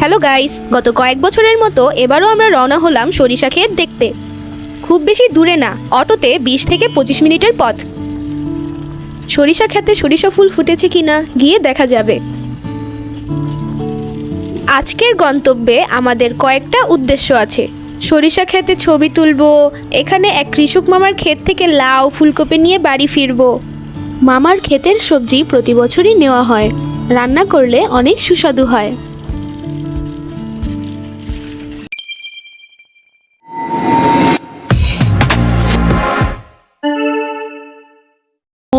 Hello guys, গত কয়েক বছরের মতো এবারও আমরা রওনা হলাম সরিষা ক্ষেত দেখতে। খুব বেশি দূরে না, অটোতে বিশ থেকে পঁচিশ মিনিটের পথ। সরিষা ক্ষেতে সরিষা ফুল ফুটেছে কিনা, গিয়ে দেখা যাবে। আজকের গন্তব্যে আমাদের কয়েকটা উদ্দেশ্য আছে। সরিষা ক্ষেতে ছবি তুলব, এখানে এক কৃষক মামার ক্ষেত থেকে লাউ, ফুলকপি নিয়ে বাড়ি ফিরবো। মামার ক্ষেতের সবজি প্রতি বছরই নেওয়া হয়, রান্না করলে অনেক সুস্বাদু হয়।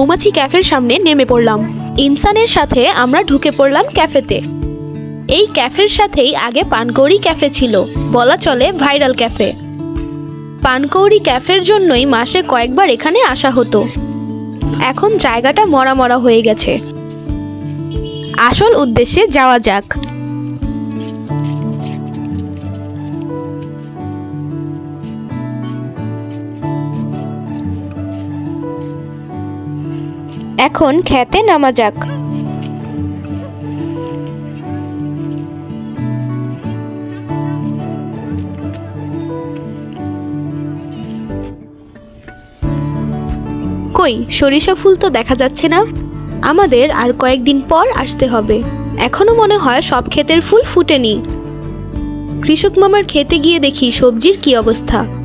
মৌমাছি ক্যাফের সামনে নেমে পড়লাম। ইনসানের সাথে আমরা ঢুকে পড়লাম ক্যাফেতে। এই ক্যাফের সাথেই আগে পানকৌড়ি ক্যাফে ছিল, বলা চলে ভাইরাল ক্যাফে। পানকৌড়ি ক্যাফের জন্যই মাসে কয়েকবার এখানে আসা হতো। এখন জায়গাটা মরা মরা হয়ে গেছে। আসল উদ্দেশ্যে যাওয়া যাক। এখন খেতে নামা যাক। কই, সরিষা ফুল তো দেখা যাচ্ছে না। আমাদের আর কয়েকদিন পর আসতে হবে। এখনও মনে হয় সব ক্ষেতের ফুল ফুটেনি। কৃষক মামার খেতে গিয়ে দেখি সবজির কি অবস্থা।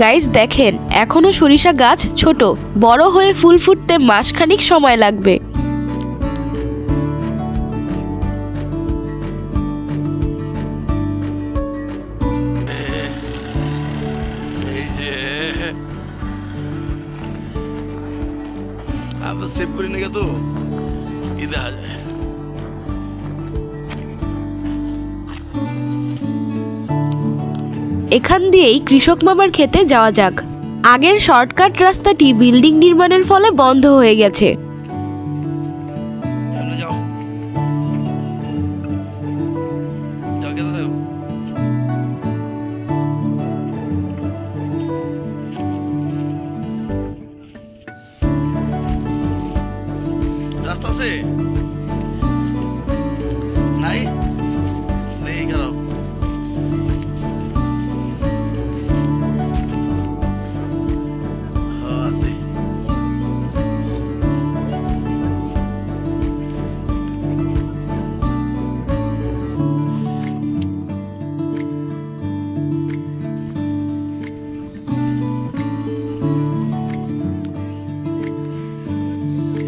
গাইজ দেখেন এখনও সরিষা গাছ ছোট বড় হয়ে ফুল ফুটতে মাসখানিক সময় লাগবে। এখান দিয়েই কৃষক মামার খেতে যাওয়া যাক। আগের শর্টকাট রাস্তাটি বিল্ডিং নির্মাণের ফলে বন্ধ হয়ে গেছে। যাও।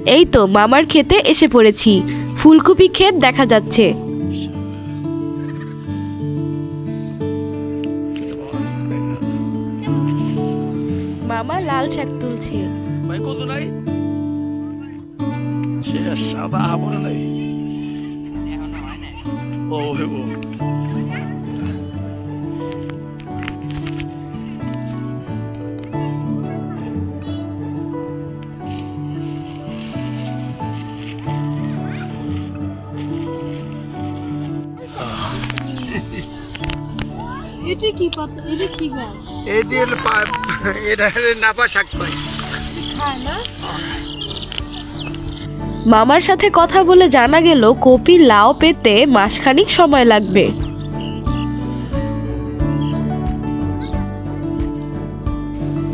এই তো মামার খেতে এসে পড়েছি। ফুলকপি ক্ষেত দেখা যাচ্ছে। মামা লাল শাক তুলছে। সাদা নাই। ও এটা কি পাতা? এটা কি গাছ? এটি হলো এটা নাপা শাক কয় খায় না? মামার সাথে কথা বলে জানা গেল কপি লাউ পেতে মাসখানিক সময় লাগবে।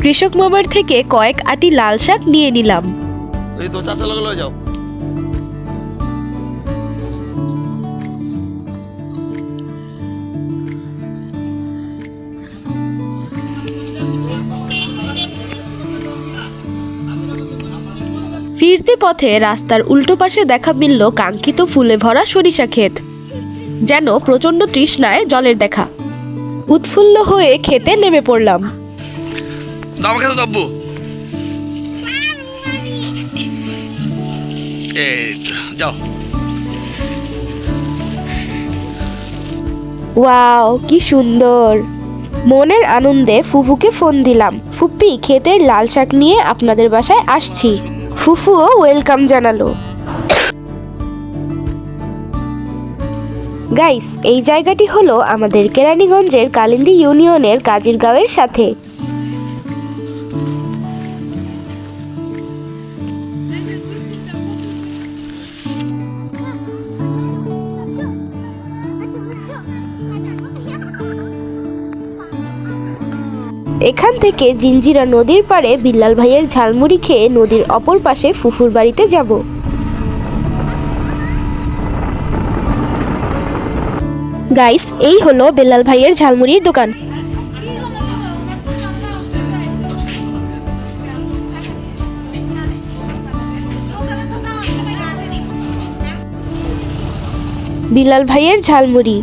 কৃষক মামার থেকে কয়েক আটি লাল শাক নিয়ে নিলাম। এই তো চাচা যাও। ফিরতি পথে রাস্তার উল্টো পাশে দেখা মিলল কাঙ্ক্ষিত ফুলে ভরা সরিষা ক্ষেত যেন প্রচণ্ড তৃষ্ণায় জলের দেখা। উৎফুল্ল হয়ে খেতে নেমে পড়লাম। যাও। ওয়াও কি সুন্দর। মনের আনন্দে ফুফুকে ফোন দিলাম। ফুপ্পি ক্ষেতের লাল শাক নিয়ে আপনাদের বাসায় আসছি। ফুফুও ওয়েলকাম জানালো। গাইস এই জায়গাটি হলো আমাদের কেরানীগঞ্জের কালিন্দী ইউনিয়নের কাজিরগাঁওয়ের সাথে। এখান থেকে জিঞ্জিরা নদীর পাড়ে বিল্লাল ভাইয়ের ঝালমুড়ি খেয়ে নদীর অপর পাশে ফুফুর বাড়িতে যাব। গাইস, এই হলো বেল্লাল ভাইয়ের ঝালমুড়ির দোকান। বিলাল ভাইয়ের ঝালমুড়ি,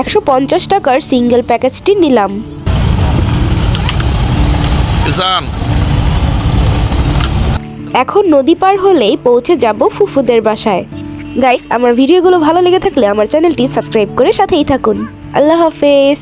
একশো পঞ্চাশ টাকার সিঙ্গেল প্যাকেজটি নিলাম। এখন নদী পার হলেই পৌঁছে যাব ফুফুদের বাসায়। গাইস আমার ভিডিওগুলো ভালো লেগে থাকলে আমার চ্যানেলটি সাবস্ক্রাইব করে সাথেই থাকুন। আল্লাহ হাফেজ।